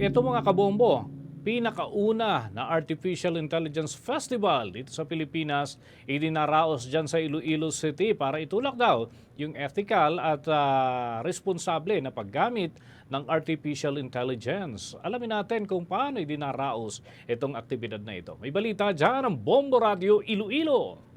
Ito mga kabombo, pinakauna na Artificial Intelligence Festival dito sa Pilipinas, idinaraos dyan sa Iloilo City para itulak daw yung ethical at ah, responsable na paggamit ng Artificial Intelligence. Alamin natin kung paano idinaraos itong aktibidad na ito. May balita dyan ang Bombo Radio Iloilo.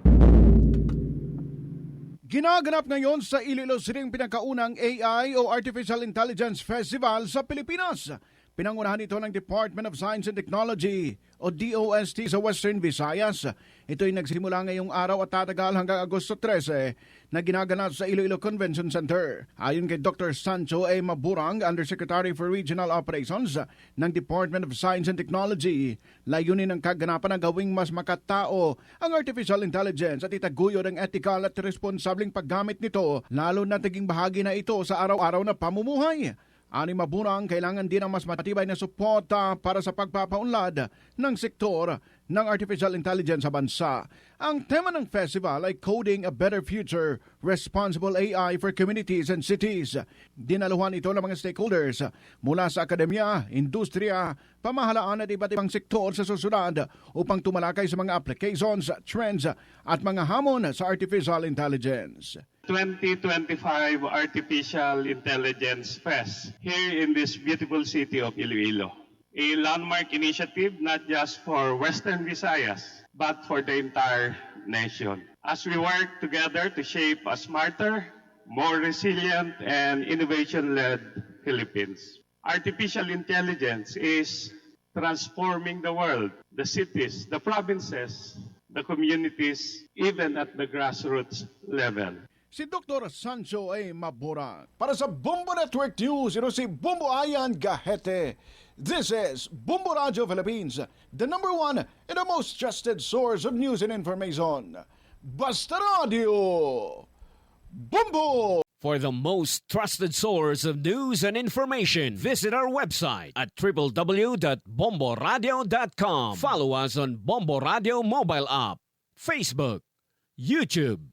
Ginaganap ngayon sa Iloilo City ang pinakaunang AI o Artificial Intelligence Festival sa Pilipinas. Pinangunahan ito ng Department of Science and Technology o DOST sa Western Visayas. Ito ay nagsimula ngayong araw at tatagal hanggang Agosto 13 na ginaganap sa Iloilo Convention Center. Ayon kay Dr. Sancho A. Maburang, Undersecretary for Regional Operations ng Department of Science and Technology, layunin ng kaganapan na gawing mas makatao ang artificial intelligence at itaguyod ang ethical at responsableng paggamit nito lalo na naging bahagi na ito sa araw-araw na pamumuhay. Ani maburang, kailangan din ng mas matibay na suporta para sa pagpapaunlad ng sektor ng artificial intelligence sa bansa. Ang tema ng festival ay Coding a Better Future, Responsible AI for Communities and Cities. Dinaluhan ito ng mga stakeholders mula sa akademya, industriya, pamahalaan at iba't ibang sektor sa susunod upang tumalakay sa mga applications, trends at mga hamon sa artificial intelligence. 2025 Artificial Intelligence Fest here in this beautiful city of Iloilo. A landmark initiative not just for Western Visayas, but for the entire nation. As we work together to shape a smarter, more resilient, and innovation-led Philippines. Artificial intelligence is transforming the world, the cities, the provinces, the communities, even at the grassroots level. Si Dr. Sancho A. Mabura. Para sa Bumbo Network News, ito si Bumbo Ayan Gahete. This is Bumbo Radio Philippines, the number one and the most trusted source of news and information. Basta Radio! Bumbo! For the most trusted source of news and information, visit our website at www.bomboradio.com. Follow us on Bombo Radio mobile app, Facebook, YouTube,